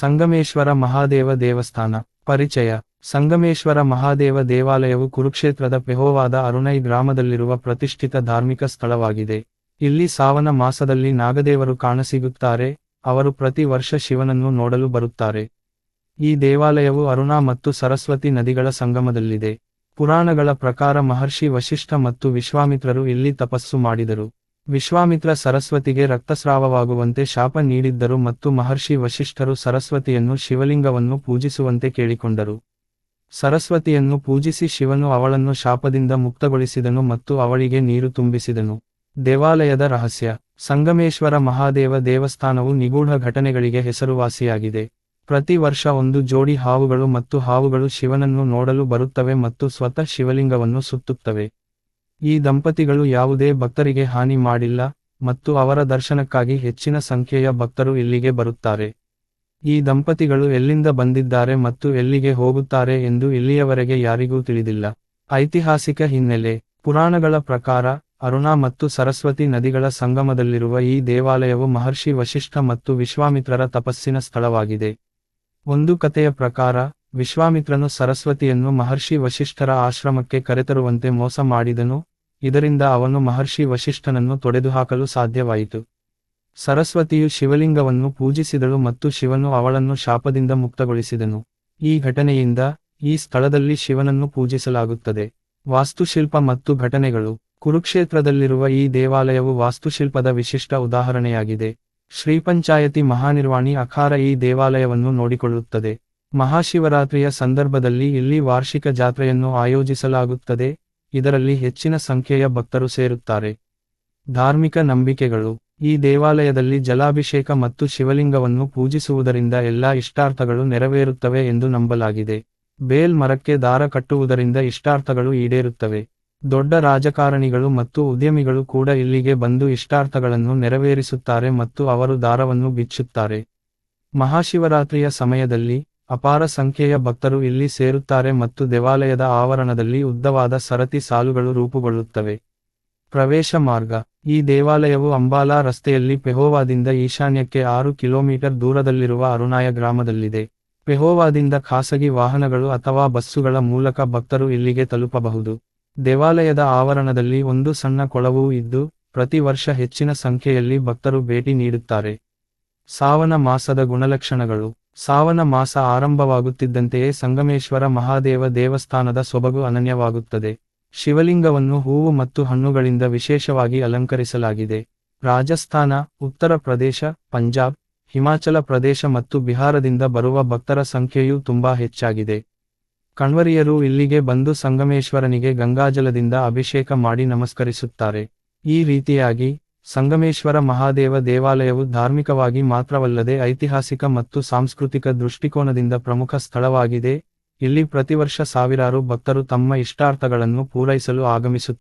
ಸಂಗಮೇಶ್ವರ ಮಹಾದೇವ ದೇವಸ್ಥಾನ. ಪರಿಚಯ. ಸಂಗಮೇಶ್ವರ ಮಹಾದೇವ ದೇವಾಲಯವು ಕುರುಕ್ಷೇತ್ರದ ಪೆಹೋವಾದ ಅರುಣೈ ಗ್ರಾಮದಲ್ಲಿರುವ ಪ್ರತಿಷ್ಠಿತ ಧಾರ್ಮಿಕ ಸ್ಥಳವಾಗಿದೆ. ಇಲ್ಲಿ ಸಾವನ ಮಾಸದಲ್ಲಿ ನಾಗದೇವರು ಕಾಣಸಿಗುತ್ತಾರೆ. ಅವರು ಪ್ರತಿ ವರ್ಷ ಶಿವನನ್ನು ನೋಡಲು ಬರುತ್ತಾರೆ. ಈ ದೇವಾಲಯವು ಅರುಣಾ ಮತ್ತು ಸರಸ್ವತಿ ನದಿಗಳ ಸಂಗಮದಲ್ಲಿದೆ. ಪುರಾಣಗಳ ಪ್ರಕಾರ ಮಹರ್ಷಿ ವಶಿಷ್ಠ ಮತ್ತು ವಿಶ್ವಾಮಿತ್ರರು ಇಲ್ಲಿ ತಪಸ್ಸು ಮಾಡಿದರು. ವಿಶ್ವಾಮಿತ್ರ ಸರಸ್ವತಿಗೆ ರಕ್ತಸ್ರಾವವಾಗುವಂತೆ ಶಾಪ ನೀಡಿದ್ದರು ಮತ್ತು ಮಹರ್ಷಿ ವಶಿಷ್ಠರು ಸರಸ್ವತಿಯನ್ನು ಶಿವಲಿಂಗವನ್ನು ಪೂಜಿಸುವಂತೆ ಕೇಳಿಕೊಂಡರು. ಸರಸ್ವತಿಯನ್ನು ಪೂಜಿಸಿ ಶಿವನು ಅವಳನ್ನು ಶಾಪದಿಂದ ಮುಕ್ತಗೊಳಿಸಿದನು ಮತ್ತು ಅವಳಿಗೆ ನೀರು ತುಂಬಿಸಿದನು. ದೇವಾಲಯದ ರಹಸ್ಯ. ಸಂಗಮೇಶ್ವರ ಮಹಾದೇವ ದೇವಸ್ಥಾನವು ನಿಗೂಢ ಘಟನೆಗಳಿಗೆ ಹೆಸರುವಾಸಿಯಾಗಿದೆ. ಪ್ರತಿ ವರ್ಷ ಒಂದು ಜೋಡಿ ಹಾವುಗಳು ಮತ್ತು ಹಾವುಗಳು ಶಿವನನ್ನು ನೋಡಲು ಬರುತ್ತವೆ ಮತ್ತು ಸ್ವತಃ ಶಿವಲಿಂಗವನ್ನು ಸುತ್ತುತ್ತವೆ. ಈ ದಂಪತಿಗಳು ಯಾವುದೇ ಭಕ್ತರಿಗೆ ಹಾನಿ ಮಾಡಿಲ್ಲ ಮತ್ತು ಅವರ ದರ್ಶನಕ್ಕಾಗಿ ಹೆಚ್ಚಿನ ಸಂಖ್ಯೆಯ ಭಕ್ತರು ಇಲ್ಲಿಗೆ ಬರುತ್ತಾರೆ. ಈ ದಂಪತಿಗಳು ಎಲ್ಲಿಂದ ಬಂದಿದ್ದಾರೆ ಮತ್ತು ಎಲ್ಲಿಗೆ ಹೋಗುತ್ತಾರೆ ಎಂದು ಇಲ್ಲಿಯವರೆಗೆ ಯಾರಿಗೂ ತಿಳಿದಿಲ್ಲ. ಐತಿಹಾಸಿಕ ಹಿನ್ನೆಲೆ, ಪುರಾಣಗಳ ಪ್ರಕಾರ, ಅರುಣಾ ಮತ್ತು ಸರಸ್ವತಿ ನದಿಗಳ ಸಂಗಮದಲ್ಲಿರುವ ಈ ದೇವಾಲಯವು ಮಹರ್ಷಿ ವಶಿಷ್ಠ ಮತ್ತು ವಿಶ್ವಾಮಿತ್ರರ ತಪಸ್ಸಿನ ಸ್ಥಳವಾಗಿದೆ. ಒಂದು ಕಥೆಯ ಪ್ರಕಾರ, ವಿಶ್ವಾಮಿತ್ರನು ಸರಸ್ವತಿಯನ್ನು ಮಹರ್ಷಿ ವಶಿಷ್ಠರ ಆಶ್ರಮಕ್ಕೆ ಕರೆತರುವಂತೆ ಮೋಸ ಮಾಡಿದನು ಇದರಿಂದ ಅವನು ಮಹರ್ಷಿ ವಶಿಷ್ಠನನ್ನು ತೊಡೆದುಹಾಕಲು ಸಾಧ್ಯವಾಯಿತು. ಸರಸ್ವತಿಯು ಶಿವಲಿಂಗವನ್ನು ಪೂಜಿಸಿದಳು ಮತ್ತು ಶಿವನು ಅವಳನ್ನು ಶಾಪದಿಂದ ಮುಕ್ತಗೊಳಿಸಿದನು. ಈ ಘಟನೆಯಿಂದ ಈ ಸ್ಥಳದಲ್ಲಿ ಶಿವನನ್ನು ಪೂಜಿಸಲಾಗುತ್ತದೆ. ವಾಸ್ತುಶಿಲ್ಪ ಮತ್ತು ಘಟನೆಗಳು. ಕುರುಕ್ಷೇತ್ರದಲ್ಲಿರುವ ಈ ದೇವಾಲಯವು ವಾಸ್ತುಶಿಲ್ಪದ ವಿಶಿಷ್ಟ ಉದಾಹರಣೆಯಾಗಿದೆ. ಶ್ರೀ ಪಂಚಾಯತಿ ಮಹಾನಿರ್ವಾಣಿ ಅಖಾರ ಈ ದೇವಾಲಯವನ್ನು ನೋಡಿಕೊಳ್ಳುತ್ತದೆ. ಮಹಾಶಿವರಾತ್ರಿಯ ಸಂದರ್ಭದಲ್ಲಿ ಇಲ್ಲಿ ವಾರ್ಷಿಕ ಜಾತ್ರೆಯನ್ನು ಆಯೋಜಿಸಲಾಗುತ್ತದೆ. ಇದರಲ್ಲಿ ಹೆಚ್ಚಿನ ಸಂಖ್ಯೆಯ ಭಕ್ತರು ಸೇರುತ್ತಾರೆ. ಧಾರ್ಮಿಕ ನಂಬಿಕೆಗಳು. ಈ ದೇವಾಲಯದಲ್ಲಿ ಜಲಾಭಿಷೇಕ ಮತ್ತು ಶಿವಲಿಂಗವನ್ನು ಪೂಜಿಸುವುದರಿಂದ ಎಲ್ಲಾ ಇಷ್ಟಾರ್ಥಗಳು ನೆರವೇರುತ್ತವೆ ಎಂದು ನಂಬಲಾಗಿದೆ. ಬೇಲ್ ಮರಕ್ಕೆ ದಾರ ಕಟ್ಟುವುದರಿಂದ ಇಷ್ಟಾರ್ಥಗಳು ಈಡೇರುತ್ತವೆ. ದೊಡ್ಡ ರಾಜಕಾರಣಿಗಳು ಮತ್ತು ಉದ್ಯಮಿಗಳು ಕೂಡ ಇಲ್ಲಿಗೆ ಬಂದು ಇಷ್ಟಾರ್ಥಗಳನ್ನು ನೆರವೇರಿಸುತ್ತಾರೆ ಮತ್ತು ಅವರು ದಾರವನ್ನು ಬಿಚ್ಚುತ್ತಾರೆ. ಮಹಾಶಿವರಾತ್ರಿಯ ಸಮಯದಲ್ಲಿ ಅಪಾರ ಸಂಖ್ಯೆಯ ಭಕ್ತರು ಇಲ್ಲಿ ಸೇರುತ್ತಾರೆ ಮತ್ತು ದೇವಾಲಯದ ಆವರಣದಲ್ಲಿ ಉದ್ದವಾದ ಸರತಿ ಸಾಲುಗಳು ರೂಪುಗೊಳ್ಳುತ್ತವೆ. ಪ್ರವೇಶ ಮಾರ್ಗ. ಈ ದೇವಾಲಯವು ಅಂಬಾಲಾ ರಸ್ತೆಯಲ್ಲಿ ಪೆಹೋವಾದಿಂದ ಈಶಾನ್ಯಕ್ಕೆ ಆರು ಕಿಲೋಮೀಟರ್ ದೂರದಲ್ಲಿರುವ ಅರುಣಾಯ ಗ್ರಾಮದಲ್ಲಿದೆ. ಪೆಹೋವಾದಿಂದ ಖಾಸಗಿ ವಾಹನಗಳು ಅಥವಾ ಬಸ್ಸುಗಳ ಮೂಲಕ ಭಕ್ತರು ಇಲ್ಲಿಗೆ ತಲುಪಬಹುದು. ದೇವಾಲಯದ ಆವರಣದಲ್ಲಿ ಒಂದು ಸಣ್ಣ ಕೊಳವೂ ಇದ್ದು, ಪ್ರತಿ ವರ್ಷ ಹೆಚ್ಚಿನ ಸಂಖ್ಯೆಯಲ್ಲಿ ಭಕ್ತರು ಭೇಟಿ ನೀಡುತ್ತಾರೆ. ಸಾವನ ಮಾಸದ ಗುಣಲಕ್ಷಣಗಳು. ಸಾವನ ಮಾಸ ಆರಂಭವಾಗುತ್ತಿದ್ದಂತೆಯೇ ಸಂಗಮೇಶ್ವರ ಮಹಾದೇವ ದೇವಸ್ಥಾನದ ಸೊಬಗು ಅನನ್ಯವಾಗುತ್ತದೆ. ಶಿವಲಿಂಗವನ್ನು ಹೂವು ಮತ್ತು ಹಣ್ಣುಗಳಿಂದ ವಿಶೇಷವಾಗಿ ಅಲಂಕರಿಸಲಾಗಿದೆ. ರಾಜಸ್ಥಾನ, ಉತ್ತರ ಪ್ರದೇಶ, ಪಂಜಾಬ್, ಹಿಮಾಚಲ ಪ್ರದೇಶ ಮತ್ತು ಬಿಹಾರದಿಂದ ಬರುವ ಭಕ್ತರ ಸಂಖ್ಯೆಯೂ ತುಂಬಾ ಹೆಚ್ಚಾಗಿದೆ. ಕಣ್ವರಿಯರು ಇಲ್ಲಿಗೆ ಬಂದು ಸಂಗಮೇಶ್ವರನಿಗೆ ಗಂಗಾಜಲದಿಂದ ಅಭಿಷೇಕ ಮಾಡಿ ನಮಸ್ಕರಿಸುತ್ತಾರೆ. ಈ ರೀತಿಯಾಗಿ ಸಂಗಮೇಶ್ವರ ಮಹಾದೇವ ದೇವಾಲಯವು ಧಾರ್ಮಿಕವಾಗಿ ಮಾತ್ರವಲ್ಲದೆ ಐತಿಹಾಸಿಕ ಮತ್ತು ಸಾಂಸ್ಕೃತಿಕ ದೃಷ್ಟಿಕೋನದಿಂದ ಪ್ರಮುಖ ಸ್ಥಳವಾಗಿದೆ. ಇಲ್ಲಿ ಪ್ರತಿವರ್ಷ ಸಾವಿರಾರು ಭಕ್ತರು ತಮ್ಮ ಇಷ್ಟಾರ್ಥಗಳನ್ನು ಪೂರೈಸಲು ಆಗಮಿಸುತ್ತಾರೆ.